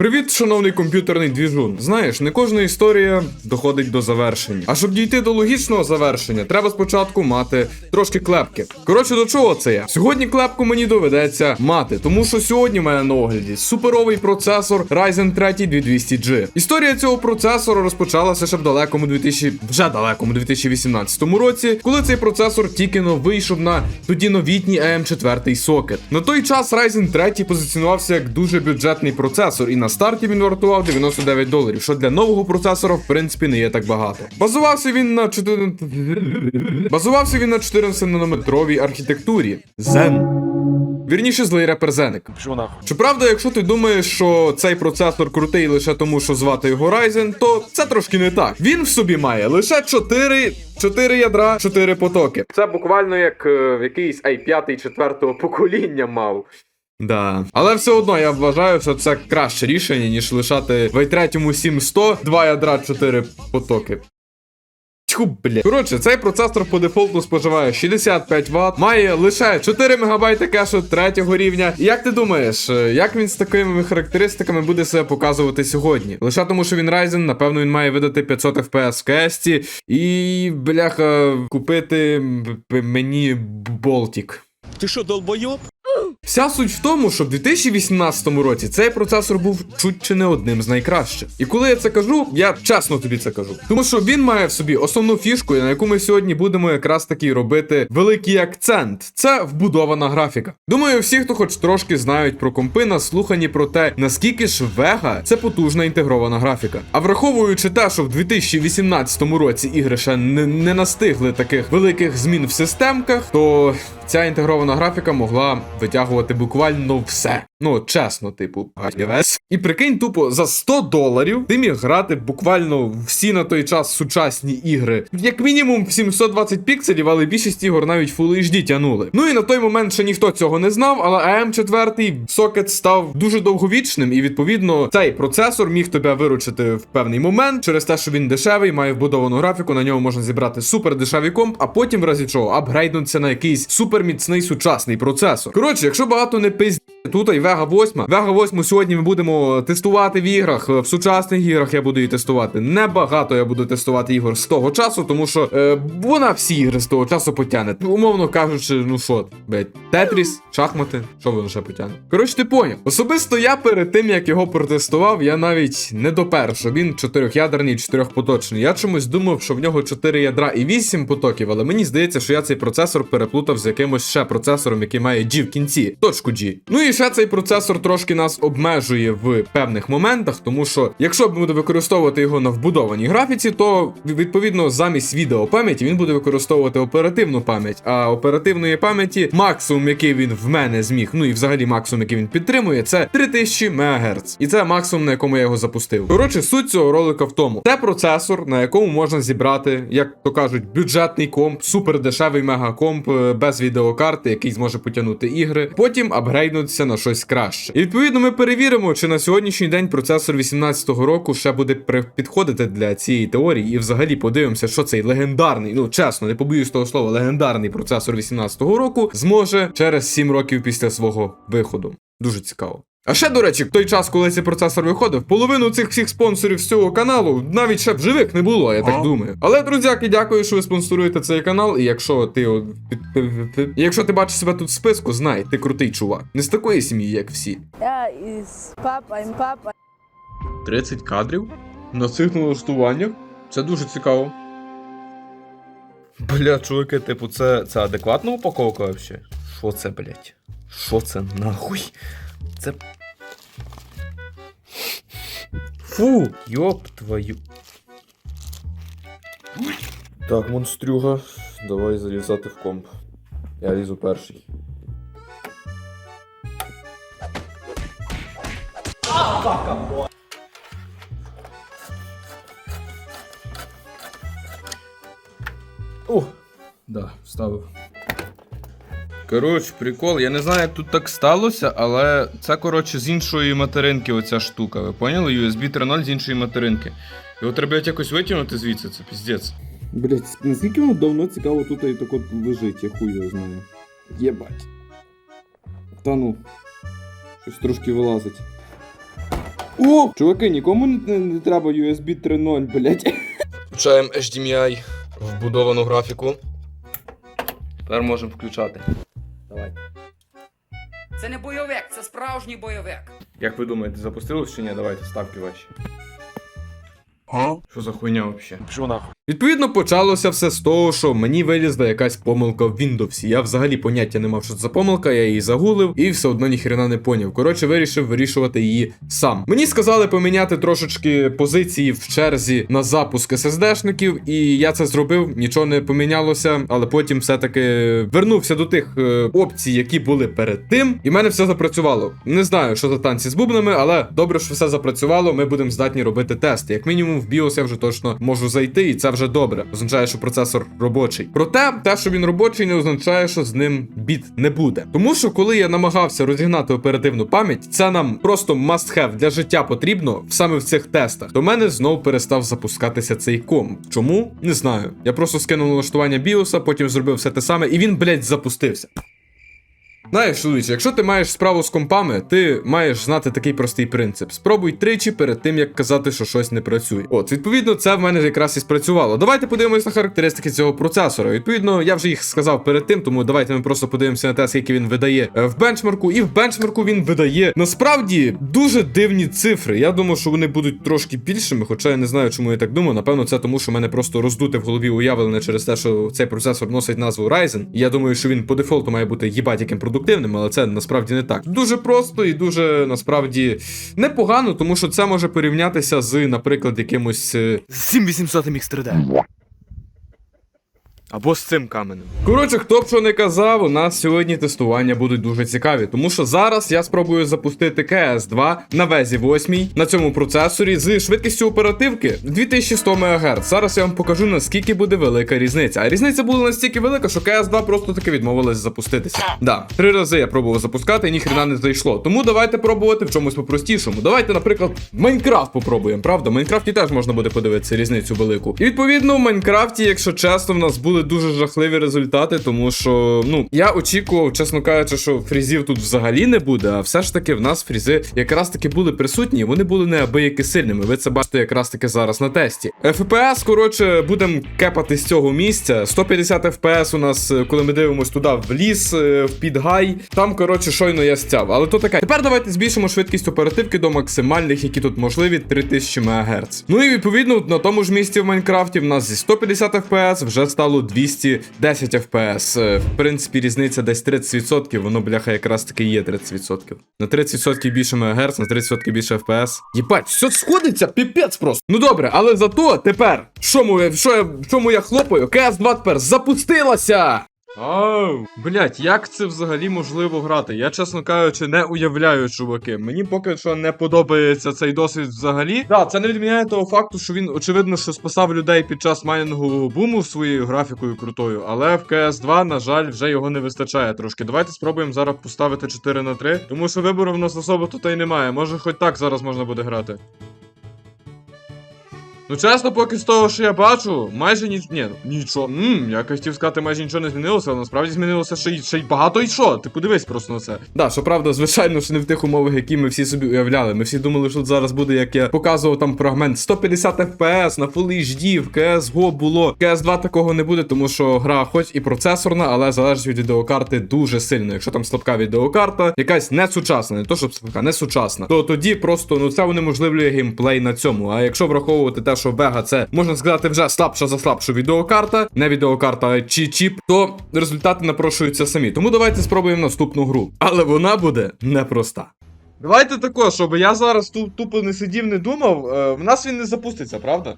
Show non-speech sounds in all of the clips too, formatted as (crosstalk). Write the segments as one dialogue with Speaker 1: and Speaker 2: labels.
Speaker 1: Привіт, шановний комп'ютерний двіжун. Знаєш, не кожна історія доходить до завершення. А щоб дійти до логічного завершення, треба спочатку мати трошки клепки. Коротше, до чого це я? Сьогодні клепку мені доведеться мати, тому що сьогодні в мене на огляді суперовий процесор Ryzen 3 2200G. Історія цього процесору розпочалася ще в далекому 2000... вже далекому 2018 році, коли цей процесор тільки но вийшов на тоді новітній AM4 сокет. На той час Ryzen 3 позиціонувався як дуже бюджетний процесор, і на старті він вартував 99 доларів, що для нового процесора в принципі не є так багато. Базувався він на 4... Базувався він на 14 нанометровій архітектурі Zen. Вірніше злий
Speaker 2: нахуй.
Speaker 1: Щоправда, якщо ти думаєш, що цей процесор крутий лише тому, що звати його Ryzen, то це трошки не так. Він в собі має лише 4, 4 ядра, 4 потоки. Це буквально як е, якийсь i5 четвертого покоління мав. Да. Але все одно я вважаю, що це краще рішення, ніж лишати в i3 7100 2 ядра 4 потоки. Тьху, бля. Коротше, цей процесор по дефолту споживає 65 Вт, має лише 4 МБ кешу третього рівня. І Як ти думаєш, е, як він з такими характеристиками буде себе показувати сьогодні? Лише тому, що він Ryzen, напевно, він має видати 500 FPS в кесті і, бляха, купити мені болтик.
Speaker 2: Ти що, долбойоб?
Speaker 1: Вся суть в тому, що в 2018 році цей процесор був чуть чи не одним з найкращих. І коли я це кажу, я чесно тобі це кажу. Тому що він має в собі основну фішку, на яку ми сьогодні будемо якраз таки робити великий акцент. Це вбудована графіка. Думаю, всі, хто хоч трошки знають про компи, наслухані про те, наскільки ж Vega це потужна інтегрована графіка. А враховуючи те, що в 2018 році ігри ще не, не настигли таких великих змін в системках, то ця інтегрована графіка могла витягувати буквально все. Ну, чесно, типу, гайвес. І прикинь, тупо за 100 доларів ти міг грати буквально всі на той час сучасні ігри. Як мінімум в 720 пікселів, але більшість ігор навіть Full HD тянули. Ну і на той момент ще ніхто цього не знав, але AM4 сокет став дуже довговічним, і відповідно цей процесор міг тебе виручити в певний момент через те, що він дешевий, має вбудовану графіку, на ньому можна зібрати супер дешевий комп, а потім в разі чого апгрейднутися на якийсь суперміцний сучасний процесор. Коротше, якщо багато не пизді, тут і Vega 8. Vega 8 сьогодні ми будемо тестувати в іграх. В сучасних іграх я буду її тестувати. Небагато я буду тестувати ігор з того часу, тому що е, вона всі ігри з того часу потягне. Умовно кажучи, ну що, блять, Тетріс, шахмати, що воно ще потягне. Коротше, ти поняв. Особисто я перед тим, як його протестував, я навіть не допер, що він чотирьохядерний, чотирьохпоточний. Я чомусь думав, що в нього 4 ядра і 8 потоків, але мені здається, що я цей процесор переплутав з якимось ще процесором, який має G в кінці. Точку G. Ну і ще цей процесор трошки нас обмежує в певних моментах, тому що якщо буде використовувати його на вбудованій графіці, то відповідно замість відеопам'яті він буде використовувати оперативну пам'ять. А оперативної пам'яті максимум, який він в мене зміг, ну і взагалі максимум, який він підтримує, це 3000 МГц. І це максимум, на якому я його запустив. Коротше, суть цього ролика в тому: це процесор, на якому можна зібрати, як то кажуть, бюджетний комп, супер дешевий мегакомп е, без відеокарти, який зможе потягнути ігри. Потім апгрейднутися на щось краще. І відповідно ми перевіримо, чи на сьогоднішній день процесор 18-го року ще буде підходити для цієї теорії, і взагалі подивимося, що цей легендарний, ну чесно, не побоюсь того слова, легендарний процесор 18-го року зможе через 7 років після свого виходу. Дуже цікаво. А ще, до речі, в той час, коли цей процесор виходив, половину цих всіх спонсорів з цього каналу навіть ще в живих не було, я так
Speaker 2: А?
Speaker 1: думаю. Але, друзяки, дякую, що ви спонсоруєте цей канал. І якщо ти от якщо ти бачиш себе тут в списку, знай, ти крутий чувак. Не з такої сім'ї, як всі.
Speaker 3: Is Papa and Papa.
Speaker 1: 30 кадрів на цих налаштуваннях. Це дуже цікаво. Бля, чуваки, типу, це, це адекватна упаковка вообще? Що це, блять? Що це нахуй? Це. Фу! Йоп твою. Так, монстрюга, давай залізати в комп. Я лізу перший. О, да, вставив. Коротше, прикол, я не знаю, як тут так сталося, але це, коротше, з іншої материнки оця штука. Ви поняли? USB 3.0 з іншої материнки. Його треба якось витягнути звідси, це піздець.
Speaker 4: Блять, наскільки воно давно цікаво тут і так от лежить, я хуй його знаю. Єбать. Та ну. Щось трошки вилазить. О! Чуваки, нікому не, не, не треба USB 3.0, блять.
Speaker 1: Включаємо HDMI вбудовану графіку. Тепер можемо включати. Давай.
Speaker 2: Це не бойовик, це справжній бойовик.
Speaker 1: Як ви думаєте, запустилось чи ні? Давайте ставки ваші. Що за хуйня взагалі?
Speaker 5: Пішов нахуй.
Speaker 1: Відповідно, почалося все з того, що мені вилізла якась помилка в Windows. Я взагалі поняття не мав, що це за помилка, я її загуглив і все одно ніхрена не поняв. Коротше, вирішив вирішувати її сам. Мені сказали поміняти трошечки позиції в черзі на запуск SSD-шників, і я це зробив, нічого не помінялося, але потім все-таки вернувся до тих е, опцій, які були перед тим, і в мене все запрацювало. Не знаю, що за танці з бубнами, але добре, що все запрацювало. Ми будемо здатні робити тести. Як мінімум, в BIOS я вже точно можу зайти, і це вже добре. Означає, що процесор робочий. Проте, те, що він робочий, не означає, що з ним бід не буде. Тому що коли я намагався розігнати оперативну пам'ять, це нам просто must have для життя потрібно саме в цих тестах. До мене знов перестав запускатися цей комп. Чому? Не знаю. Я просто скинув налаштування BIOS, потім зробив все те саме, і він, блядь, запустився. Знаєш, чоловіче, якщо ти маєш справу з компами, ти маєш знати такий простий принцип: спробуй тричі перед тим, як казати, що щось не працює. От, відповідно, це в мене якраз і спрацювало. Давайте подивимось на характеристики цього процесора. Відповідно, я вже їх сказав перед тим, тому давайте ми просто подивимося на те, скільки він видає е, в бенчмарку. І в бенчмарку він видає насправді дуже дивні цифри. Я думаю, що вони будуть трошки більшими, хоча я не знаю, чому я так думаю. Напевно, це тому, що мене просто роздуте в голові уявлення через те, що цей процесор носить назву Ryzen. Я думаю, що він по дефолту має бути їбать яким продуктивним, але це насправді не так. Дуже просто і дуже насправді непогано, тому що це може порівнятися з, наприклад, якимось. е, 7800 X3D. Або з цим каменем. Коротше, хто б що не казав, у нас сьогодні тестування будуть дуже цікаві, тому що зараз я спробую запустити КС2 на везі 8 на цьому процесорі з швидкістю оперативки 2100 МГц. Зараз я вам покажу наскільки буде велика різниця. А різниця була настільки велика, що КС2 просто таки відмовилась запуститися. Да, три рази я пробував запускати, і ніхрена не зайшло. Тому давайте пробувати в чомусь по-простішому. Давайте, наприклад, Майнкрафт попробуємо, правда? В Майнкрафті теж можна буде подивитися різницю велику. І відповідно, в Майнкрафті, якщо чесно, в нас були дуже жахливі результати, тому що ну я очікував, чесно кажучи, що фрізів тут взагалі не буде. А все ж таки в нас фрізи якраз таки були присутні, вони були неабияки сильними. Ви це бачите якраз таки зараз на тесті. FPS, коротше, будемо кепати з цього місця. 150 FPS у нас, е, коли ми дивимось туди в ліс, е, в підгай. Там, коротше, щойно я стяв. Але то таке. Тепер давайте збільшимо швидкість оперативки до максимальних, які тут можливі, 3000 МГц. Ну і відповідно на тому ж місці в Майнкрафті в нас зі 150 FPS вже стало 210 FPS. Е, В принципі, різниця десь 30%, воно, бляха, якраз таки є 30%. На 30% більше МГц, на 30% більше FPS. Єбать, все сходиться, піпець просто. Ну добре, але зато тепер, що ми, що я, чому я хлопаю? КС2 тепер запустилася! Ау, блять, як це взагалі можливо грати? Я, чесно кажучи, не уявляю, чуваки. Мені поки що не подобається цей досвід взагалі. Так, це не відміняє того факту, що він очевидно, що спасав людей під час майнінгового буму своєю графікою крутою, але в CS2, на жаль, вже його не вистачає трошки. Давайте спробуємо зараз поставити 4 на 3, тому що вибору в нас особо тут і немає. Може, хоч так зараз можна буде грати. Ну, чесно, поки з того, що я бачу, майже. Ні, ну, нічого. Ммм, я хотів сказати, майже нічого не змінилося, але насправді змінилося ще й, ще й багато і що. Ти подивись просто на це. Да, що правда, звичайно, що не в тих умовах, які ми всі собі уявляли. Ми всі думали, що тут зараз буде, як я показував там фрагмент 150 FPS на Full HD, в CSGO було. В CS2 такого не буде, тому що гра хоч і процесорна, але залежить від відеокарти дуже сильно. Якщо там слабка відеокарта, якась не сучасна, не то щоб слабка, не сучасна, то тоді просто ну це унеможливлює геймплей на цьому. А якщо враховувати те, що Vega це можна сказати вже слабша за слабшу відеокарта, не відеокарта, чи чіп, то результати напрошуються самі. Тому давайте спробуємо наступну гру. Але вона буде непроста. Давайте тако, щоб я зараз тут тупо не сидів, не думав. е, в нас він не запуститься, правда?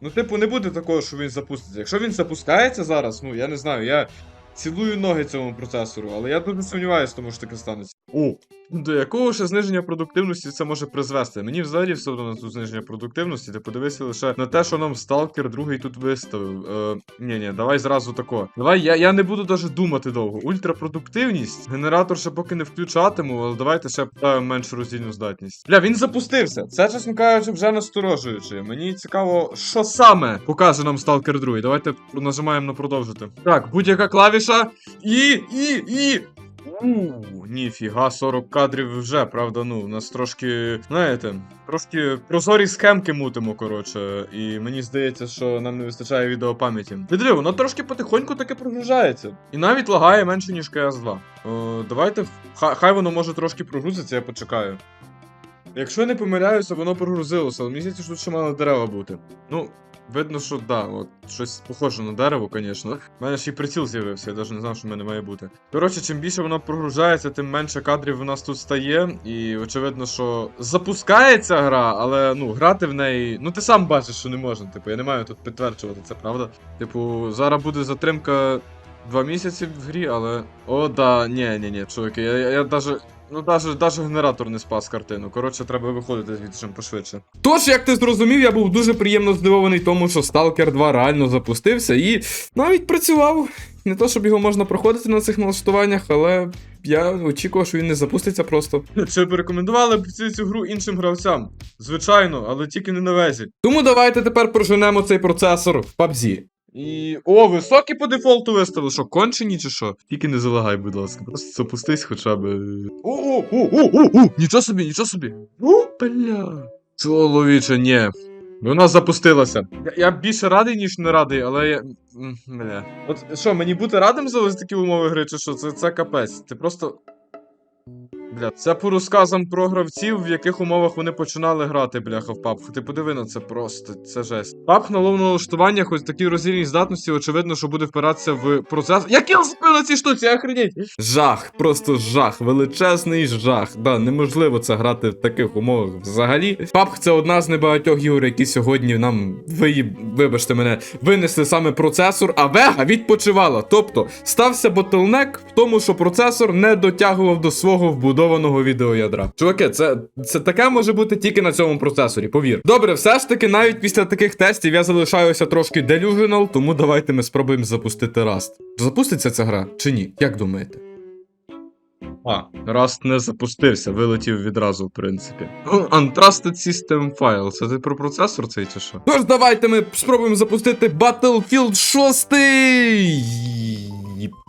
Speaker 1: Ну, типу, не буде такого, що він запуститься. Якщо він запускається зараз, ну я не знаю, я цілую ноги цьому процесору, але я дуже сумніваюся, тому що таке станеться. О, до якого ще зниження продуктивності це може призвести? Мені взагалі все одно на тут зниження продуктивності. Ти подивися лише на те, що нам Сталкер другий тут виставив. Е, ні, ні, давай зразу тако. Давай, я, я не буду даже думати довго. Ультрапродуктивність. Генератор ще поки не включатиму, але давайте ще поставимо меншу роздільну здатність. Бля, він запустився. Це, чесно кажучи, вже насторожуюче. Мені цікаво, що саме покаже нам Сталкер 2. Давайте нажимаємо на продовжити. Так, будь-яка клавіша. І, і, і. У, ніфіга, 40 кадрів вже, правда, ну, у нас трошки, знаєте, трошки прозорі схемки мутимо, коротше. І мені здається, що нам не вистачає відеопам'яті. Ти воно трошки потихоньку таки прогружається. І навіть лагає менше, ніж CS2. О, давайте, хай, хай воно може трошки прогрузиться, я почекаю. Якщо я не помиляюся, воно прогрузилося, але мені здається, що тут ще мало дерева бути. Ну, видно, що да, от щось похоже на дерево, звісно. У мене ще й приціл з'явився, я навіть не знав, що в мене має бути. Коротше, чим більше воно прогружається, тим менше кадрів у нас тут стає. І очевидно, що запускається гра, але ну, грати в неї. Ну ти сам бачиш, що не можна. Типу, я не маю тут підтверджувати це, правда? Типу, зараз буде затримка. Два місяці в грі, але. О, да, ні, ні, ні, чуваки, я, я, я даже. Ну, даже, даже генератор не спас картину. Коротше, треба виходити звідси чим пошвидше. Тож, як ти зрозумів, я був дуже приємно здивований тому, що Stalker 2 реально запустився і навіть працював. Не то, щоб його можна проходити на цих налаштуваннях, але я очікував, що він не запуститься просто. (laughs) Чи порекомендували б цю, цю гру іншим гравцям? Звичайно, але тільки не на везі. Тому давайте тепер проженемо цей процесор в PUBG. І. О, високі по дефолту виставили. Що, кончені чи що? Тільки не залагай, будь ласка. Просто запустись хоча б. О, о, о, о, о, о! Нічого собі, нічого собі. О, бля. Чоловіче, ні. Вона запустилася. Я, я більше радий, ніж не радий, але я. Бля. От що, мені бути радим за ось такі умови гри, чи що? Це, це капець. Ти просто. Бля, це по розказам про гравців, в яких умовах вони починали грати, бляха, в PUBG. Ти подиви на це просто, це жесть. PUBG на ловному налаштуваннях, ось такі роздільні здатності, очевидно, що буде впиратися в процес. Як я встиг на цій штуці, охренеть! Жах, просто жах, величезний жах. Да, неможливо це грати в таких умовах взагалі. PUBG це одна з небагатьох ігор, які сьогодні нам виїб, вибачте мене, винесли саме процесор, а Вега відпочивала. Тобто стався ботлнек в тому, що процесор не дотягував до свого вбудованого відеоядра. Чуваки, це, це таке може бути тільки на цьому процесорі, повір. Добре, все ж таки, навіть після таких тестів я залишаюся трошки delusional, тому давайте ми спробуємо запустити Rust. Запуститься ця гра чи ні? Як думаєте? А, Rust не запустився, вилетів відразу, в принципі. Untrusted System File. Це ти про процесор цей чи що? Тож давайте ми спробуємо запустити Battlefield 6!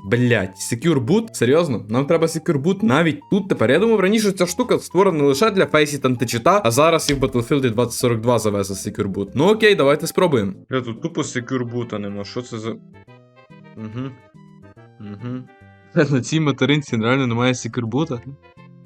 Speaker 1: Блять, Secure Boot? Серйозно? Нам треба Secure Boot навіть тут тепер. Я думав, раніше ця штука створена лише для Faceit античита, а зараз і в Battlefield 2042 завезли Secure Boot. Ну окей, давайте спробуємо. Я тут тупо Secure Boot нема. Що це за. Угу. Угу. (laughs) На цій материнці реально немає секербута.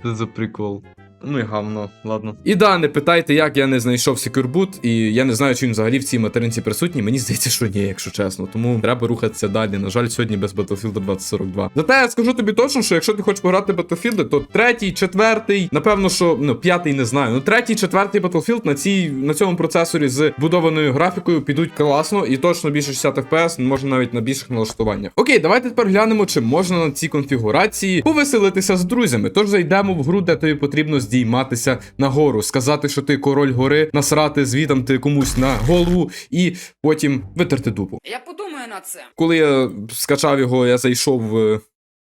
Speaker 1: Це за прикол. Ну і гавно, ладно. І да, не питайте, як я не знайшов секюрбут, і я не знаю, чи він взагалі в цій материнці присутній. Мені здається, що ні, якщо чесно. Тому треба рухатися далі. На жаль, сьогодні без Battlefield 2042. Зате я скажу тобі точно, що якщо ти хочеш пограти Battlefield, то третій, четвертий, напевно, що ну п'ятий не знаю. Ну третій, четвертий Battlefield на цій на цьому процесорі з будованою графікою підуть класно і точно більше 60 FPS, можна навіть на більших налаштуваннях. Окей, давайте тепер глянемо, чи можна на цій конфігурації повеселитися з друзями. Тож зайдемо в гру, де тобі потрібно здійматися нагору, сказати, що ти король гори, насрати звітамти комусь на голову і потім витерти дупу.
Speaker 2: Я подумаю на це.
Speaker 1: Коли я скачав його, я зайшов е,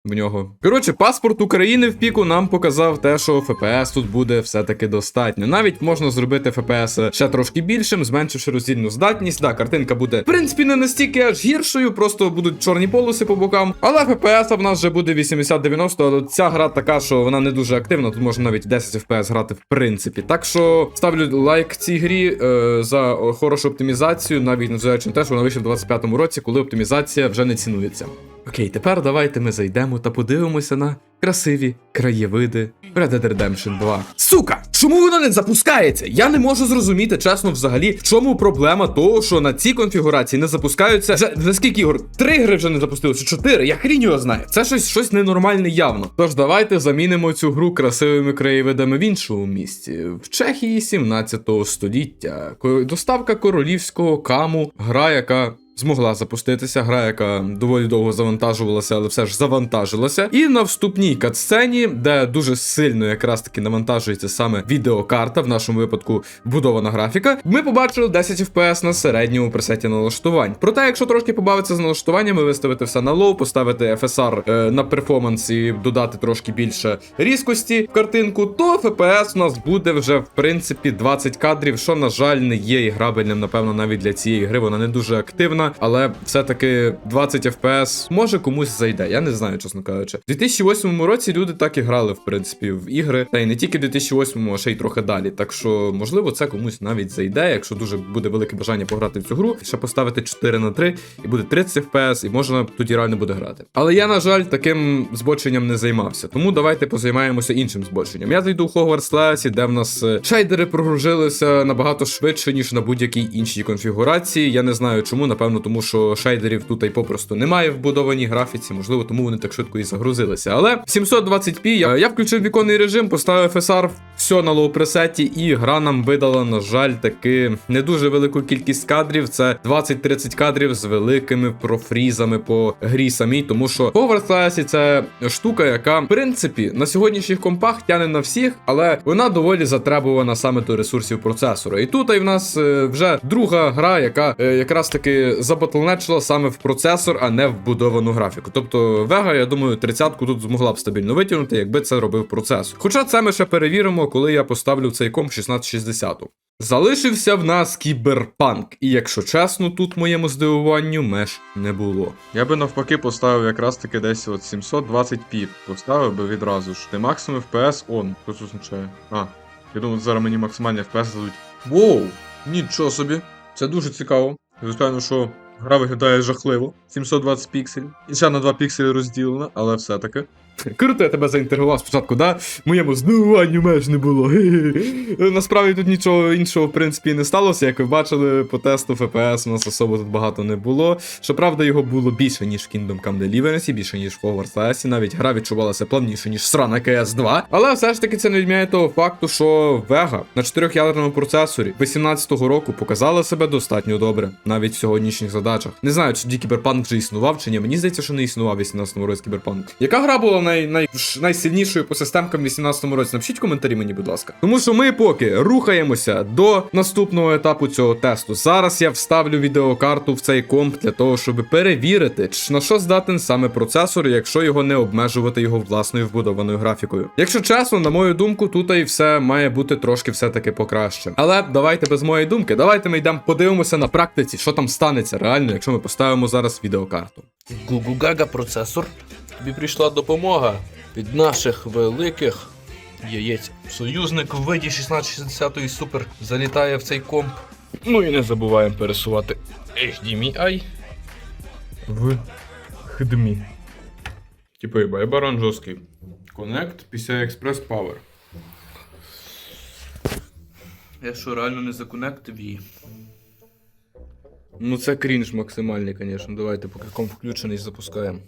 Speaker 1: в нього. Коротше, паспорт України в піку нам показав те, що ФПС тут буде все-таки достатньо. Навіть можна зробити ФПС ще трошки більшим, зменшивши роздільну здатність. Да, картинка буде в принципі не настільки аж гіршою, просто будуть чорні полоси по бокам. Але ФПС в нас вже буде 80-90, але ця гра така, що вона не дуже активна. Тут можна навіть 10 FPS грати в принципі. Так що ставлю лайк цій грі е, за хорошу оптимізацію, навіть незважаючи на те, що вона вийшла в 25-му році, коли оптимізація вже не цінується. Окей, тепер давайте ми зайдемо та подивимося на красиві краєвиди Red Dead Redemption 2. Сука! Чому воно не запускається? Я не можу зрозуміти, чесно, взагалі, чому проблема того, що на цій конфігурації не запускаються. Вже за скільки ігор? Три гри вже не запустилося, чотири. Я хрінь його знаю. Це щось щось ненормальне явно. Тож давайте замінимо цю гру красивими краєвидами в іншому місці. В Чехії 17 століття. Доставка королівського каму, гра, яка змогла запуститися. Гра, яка доволі довго завантажувалася, але все ж завантажилася. І на вступній катсцені, де дуже сильно якраз таки навантажується саме відеокарта, в нашому випадку вбудована графіка, ми побачили 10 FPS на середньому пресеті налаштувань. Проте, якщо трошки побавитися з налаштуваннями, виставити все на лоу, поставити FSR е, на перформанс і додати трошки більше різкості в картинку, то FPS у нас буде вже в принципі 20 кадрів, що на жаль не є іграбельним, напевно, навіть для цієї гри. Вона не дуже активна. Але все-таки 20 FPS може комусь зайде. Я не знаю, чесно кажучи. У 2008 році люди так і грали, в принципі, в ігри. Та й не тільки в 2008, а ще й трохи далі. Так що, можливо, це комусь навіть зайде, якщо дуже буде велике бажання пограти в цю гру, ще поставити 4 на 3 і буде 30 FPS, і можна тоді реально буде грати. Але я, на жаль, таким збоченням не займався. Тому давайте позаймаємося іншим збоченням. Я зайду в Hogwarts Legacy, де в нас е, шейдери прогружилися набагато швидше, ніж на будь-якій іншій конфігурації. Я не знаю чому, напевно, тому що шейдерів тут і попросту немає в будованій графіці, можливо, тому вони так швидко і загрузилися. Але 720p я, я включив віконний режим, поставив FSR, все на лоу пресеті, і гра нам видала, на жаль, таки не дуже велику кількість кадрів. Це 20-30 кадрів з великими профрізами по грі самій, тому що Hogwarts Legacy це штука, яка в принципі на сьогоднішніх компах тяне на всіх, але вона доволі затребувана саме до ресурсів процесора. І тут і в нас е, вже друга гра, яка е, якраз таки забатлнечила саме в процесор, а не в будовану графіку. Тобто Vega, я думаю, 30-ку тут змогла б стабільно витягнути, якби це робив процесор. Хоча це ми ще перевіримо, коли я поставлю цей комп 1660. Залишився в нас кіберпанк, і якщо чесно, тут моєму здивуванню меж не було. Я би навпаки поставив якраз таки десь от 720p. Поставив би відразу ж. Де максимум FPS он. Що це означає? А, я думаю, зараз мені максимальні FPS дадуть. Воу! Нічого собі. Це дуже цікаво. Звичайно, що гра виглядає жахливо. 720 пікселів. І ще на 2 пікселі розділена, але все-таки. Круто, я тебе заінтригував спочатку, да? Моєму здивуванню меж не було. Насправді тут нічого іншого, в принципі, не сталося. Як ви бачили, по тесту FPS у нас особо тут багато не було. Щоправда, його було більше, ніж в Kingdom Come Deliverance, більше, ніж в Hogwarts Legacy. Навіть гра відчувалася плавніше, ніж срана CS2. Але все ж таки це не відміняє того факту, що Vega на 4-ядерному процесорі 18-го року показала себе достатньо добре, навіть в сьогоднішніх задачах. Не знаю, чи тоді кіберпанк вже існував, чи ні. Мені здається, що не існував 18-му році кіберпанк. Яка гра була най, най, найсильнішою по системкам в 18-му році? Напишіть коментарі мені, будь ласка. Тому що ми поки рухаємося до наступного етапу цього тесту. Зараз я вставлю відеокарту в цей комп для того, щоб перевірити, на що здатен саме процесор, якщо його не обмежувати його власною вбудованою графікою. Якщо чесно, на мою думку, тут і все має бути трошки все-таки покраще. Але давайте без моєї думки, давайте ми йдемо подивимося на практиці, що там станеться реально, якщо ми поставимо зараз відеокарту.
Speaker 5: Гугу Гага процесор. Тобі прийшла допомога від наших великих яєць. Союзник в виді 1660-ї супер залітає в цей комп. Ну і не забуваємо пересувати HDMI в HDMI.
Speaker 1: Типу, і баран жорсткий. Connect PCI Express Power.
Speaker 5: Я що, реально не законектив її?
Speaker 1: Ну це крінж максимальний, звісно. Давайте поки комп включений запускаємо.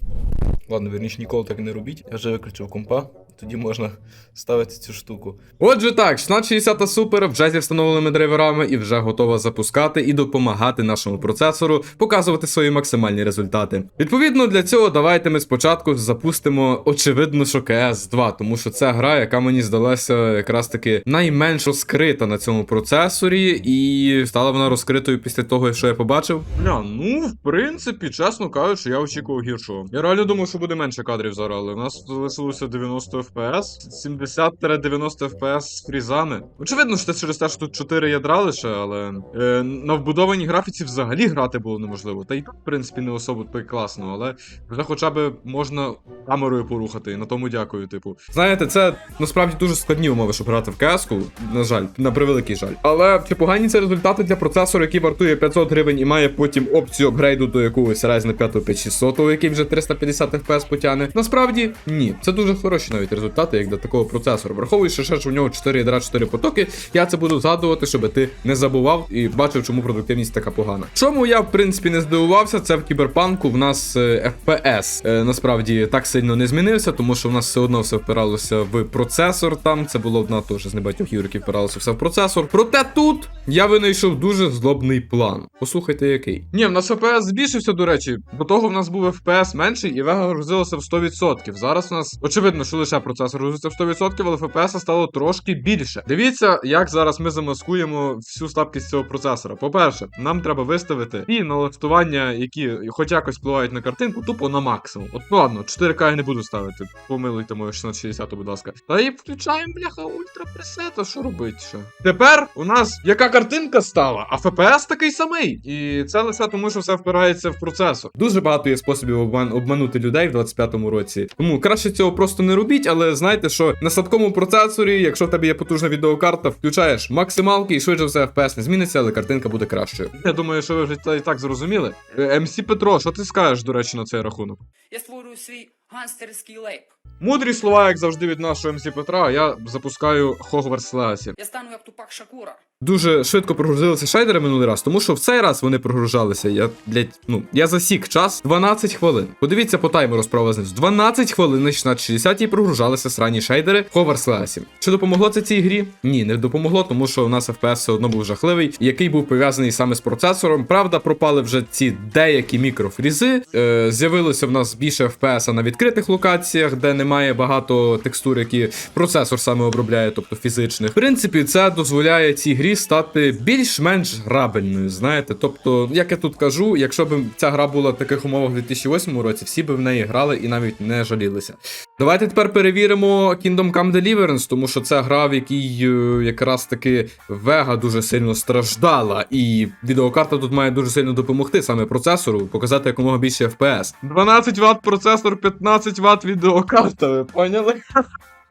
Speaker 1: Ладно, верніш ніколи так не робіть.
Speaker 5: Я вже виключив компа, тоді можна ставити цю штуку.
Speaker 1: Отже, так, 1660 Super вже зі встановленими драйверами і вже готова запускати і допомагати нашому процесору показувати свої максимальні результати. Відповідно, для цього давайте ми спочатку запустимо очевидно, що cs 2 тому що це гра, яка мені здалася якраз таки найменш розкрита на цьому процесорі, і стала вона розкритою після того, що я побачив. Бля, ну в принципі, чесно кажучи, я очікував гіршого. Я реально думав, що буде менше кадрів зараз, але в нас залишилося 90 FPS, 70-90 FPS з фрізами. Очевидно, що це через те, що тут 4 ядра лише, але е, на вбудованій графіці взагалі грати було неможливо. Та й в принципі, не особо так класно, але вже хоча б можна камерою порухати, на тому дякую, типу. Знаєте, це насправді дуже складні умови, щоб грати в кс на жаль, на превеликий жаль. Але чи погані це результати для процесора, який вартує 500 гривень і має потім опцію апгрейду до якогось Ryzen 5 5600, який вже 350 FPS потягне? Насправді ні. Це дуже хороші навіть результати, як для такого процесора. Враховуючи що в нього 4 ядра, 4 потоки, я це буду згадувати, щоб ти не забував і бачив, чому продуктивність така погана. Чому я в принципі не здивувався, це в кіберпанку в нас е, FPS е, насправді так сильно не змінився, тому що в нас все одно все впиралося в процесор. Там це було одна теж з небагатьох ігор, впиралося все в процесор. Проте тут я винайшов дуже злобний план. Послухайте, який. Ні, в нас FPS збільшився, до речі. До того в нас був FPS менший, і Vega грузилося в 100%. Зараз у нас очевидно, що лише процесор в 100%, але FPS стало трошки більше. Дивіться, як зараз ми замаскуємо всю слабкість цього процесора. По-перше, нам треба виставити ті налаштування, які хоч якось впливають на картинку, тупо на максимум. От ну ладно, 4К я не буду ставити. Помилуйте мою 1660, будь ласка. Та і включаємо, бляха, ультра пресета, що робить ще. Тепер у нас яка картинка стала, а FPS такий самий. І це лише тому, що все впирається в процесор. Дуже багато є способів обман- обманути людей в 25-му році. Тому краще цього просто не робіть, але знайте, що на слабкому процесорі, якщо в тебе є потужна відеокарта, включаєш максималки і швидше все FPS не зміниться, але картинка буде кращою. Я думаю, що ви вже це і так зрозуміли. Е, МС Петро, що ти скажеш, до речі, на цей рахунок?
Speaker 2: Я створюю свій ганстерський лейб.
Speaker 1: Мудрі слова, як завжди, від нашого МС Петра. Я запускаю Хогвартс Леасі.
Speaker 2: Я стану як Тупак Шакура.
Speaker 1: Дуже швидко прогрузилися шейдери минулий раз, тому що в цей раз вони прогружалися. Я блять, ну я засік час 12 хвилин. Подивіться по таймеру справа знизу. 12 хвилин на 1660 і прогружалися срані шейдери Ховарс Леасі. Чи допомогло це цій грі? Ні, не допомогло, тому що у нас FPS все одно був жахливий, який був пов'язаний саме з процесором. Правда, пропали вже ці деякі мікрофрізи. Е, з'явилося в нас більше FPS на відкритих локаціях, де немає багато текстур, які процесор саме обробляє, тобто фізичних. В принципі, це дозволяє цій грі стати більш-менш грабельною. Знаєте, тобто, як я тут кажу, якщо б ця гра була в таких умовах у 2008 році, всі б в неї грали і навіть не жалілися. Давайте тепер перевіримо Kingdom Come Deliverance, тому що це гра, в якій е, якраз таки Vega дуже сильно страждала, і відеокарта тут має дуже сильно допомогти саме процесору, показати якомога більше FPS. 12 Вт процесор, 15 Вт відеокарта, ви поняли?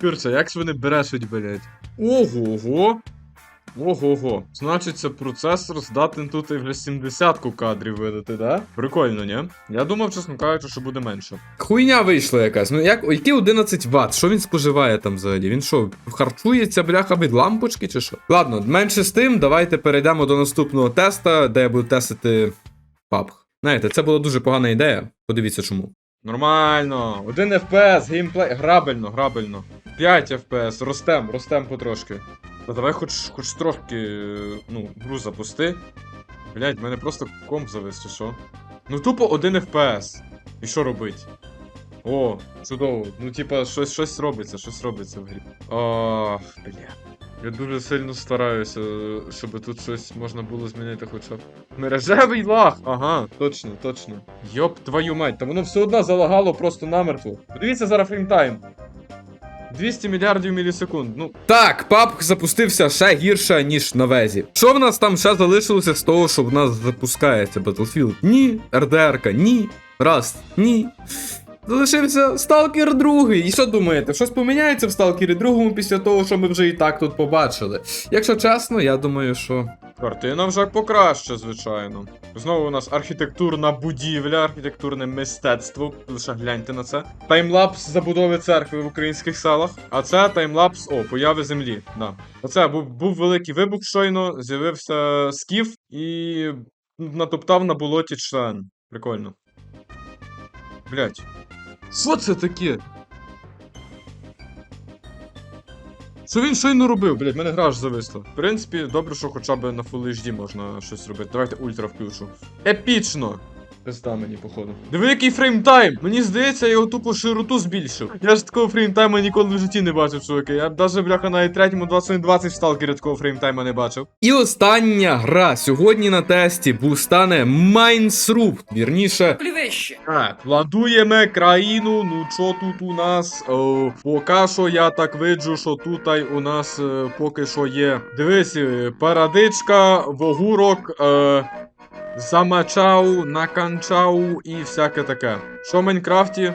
Speaker 1: Курча, як ж вони брешуть, блять. Ого-го. Ого-го. Значить, це процесор здатен тут і вже 70 кадрів видати, да? Прикольно, ні? Я думав, чесно кажучи, що буде менше. Хуйня вийшла якась. Ну як, які 11 Вт? Що він споживає там взагалі? Він що, харчується бляха від лампочки чи що? Ладно, менше з тим, давайте перейдемо до наступного теста, де я буду тестити PUBG. Знаєте, це була дуже погана ідея. Подивіться чому. Нормально. 1 FPS, геймплей. Грабельно, грабельно. 5 FPS, ростем, ростем потрошки. Та давай хоч, хоч трошки, е, ну, гру запусти. Блять, в мене просто комп завис, чи що? Ну тупо 1 FPS. І що робить? О, чудово. Ну, типа, щось, щось робиться, щось робиться в грі. Ах, бля. Я дуже сильно стараюся, щоб тут щось можна було змінити хоча б. Мережевий лаг! Ага, точно, точно. Йоп, твою мать, та воно все одно залагало просто намертво. Подивіться зараз фреймтайм. 200 мільярдів мілісекунд. Ну так, папк запустився ще гірше, ніж на везі. Що в нас там ще залишилося з того, що в нас запускається Battlefield? Ні, РДРка, ні. Раз, ні. Залишився Сталкер 2. І що думаєте, щось поміняється в Сталкері 2 після того, що ми вже і так тут побачили? Якщо чесно, я думаю, що. Картина вже покраще, звичайно. Знову у нас архітектурна будівля, архітектурне мистецтво. Лише гляньте на це. Таймлапс забудови церкви в українських селах. А це таймлапс, о, появи землі. Да. Оце був, був великий вибух щойно, з'явився скіф і натоптав на болоті член. Прикольно. Блять. Що це таке? Що він щойно робив? Блять, мене гра аж зависла. В принципі, добре, що хоча б на Full HD можна щось робити. Давайте ультра включу. Епічно! Пизда мені, походу. Диви, який фреймтайм! Мені здається, я його тупо широту збільшив. Я ж такого фреймтайма ніколи в житті не бачив, чуваки. Я даже, бляха, на третьому 2020 в сталкері такого фреймтайма не бачив. І остання гра сьогодні на тесті бу стане Майнсруп. Вірніше,
Speaker 2: Плівище.
Speaker 1: так, владуємо країну. Ну що тут у нас? О, поки що я так виджу, що тут у нас е, поки що є. Дивись, е, парадичка, вогурок, е, замачав, наканчав і всяке таке. Що в Майнкрафті?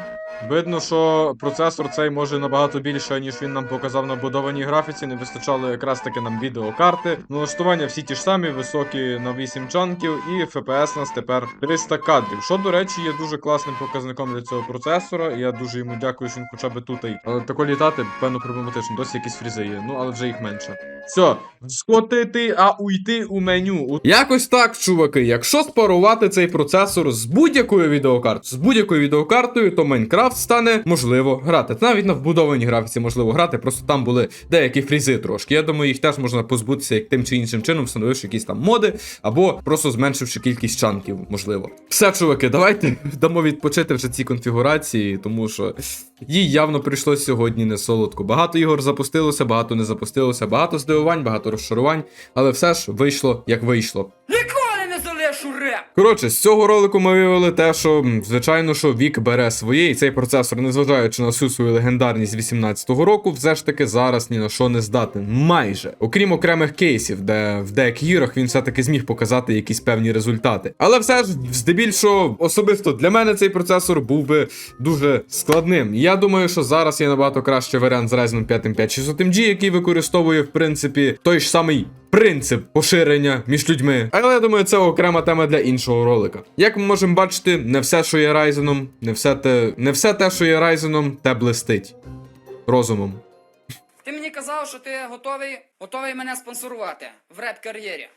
Speaker 1: Видно, що процесор цей може набагато більше, ніж він нам показав на будованій графіці. Не вистачало якраз таки нам відеокарти. Налаштування всі ті ж самі, високі на 8 чанків, і FPS нас тепер 300 кадрів. Що, до речі, є дуже класним показником для цього процесора. Я дуже йому дякую, що він хоча б тут. Але тако літати, певно, проблематично. Досі якісь фрізи є. Ну, але вже їх менше. Все, скотити, а уйти у меню. Якось так, чуваки. Якщо спарувати цей процесор з будь-якою відеокартою, з будь-якою відеокартою, то Майнкрафт Майнкрафт стане можливо грати. Навіть на вбудованій графіці можливо грати, просто там були деякі фрізи трошки. Я думаю, їх теж можна позбутися як тим чи іншим чином, встановивши якісь там моди, або просто зменшивши кількість чанків, можливо. Все, чуваки, давайте (laughs) дамо відпочити вже ці конфігурації, тому що їй явно прийшлось сьогодні не солодко. Багато ігор запустилося, багато не запустилося, багато здивувань, багато розчарувань, але все ж вийшло як вийшло.
Speaker 2: Реп!
Speaker 1: Коротше, з цього ролику ми виявили те, що звичайно, що вік бере своє, і цей процесор, незважаючи на всю свою легендарність 18-го року, все ж таки зараз ні на що не здатен. Майже. Окрім окремих кейсів, де в деяких іграх він все-таки зміг показати якісь певні результати. Але все ж, здебільшого, особисто для мене цей процесор був би дуже складним. Я думаю, що зараз є набагато кращий варіант з Ryzen 5 5600MG, який використовує, в принципі, той ж самий принцип поширення між людьми. Але я думаю, це окрема тема для іншого ролика. Як ми можемо бачити, не все, що є Райзеном, не все те, не все те, що є Райзеном, те блистить. Розумом.
Speaker 2: Ти мені казав, що ти готовий, готовий мене спонсорувати в реп-кар'єрі.